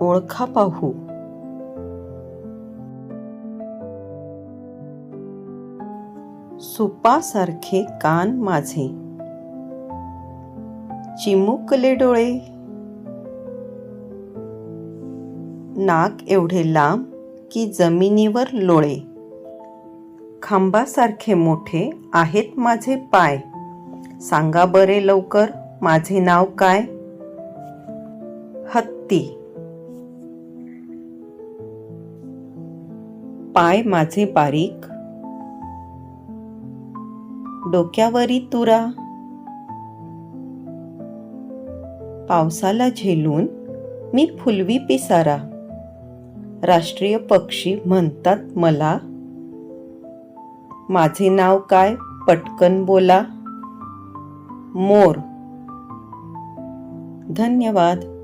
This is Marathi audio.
ओळखा पाहू. सुपासारखे कान माझे. चिमुकले डोळे. नाक एवढे लांब की जमिनीवर लोळे. खांबासारखे मोठे आहेत माझे पाय. सांगा बरे लवकर माझे नाव काय? हत्ती. पाय माझे बारीक. डोक्यावरी तुरा. पावसाला झेलून मी फुलवी पिसारा. राष्ट्रीय पक्षी म्हणतात मला. माझे नाव काय? पटकन बोला. मोर. धन्यवाद.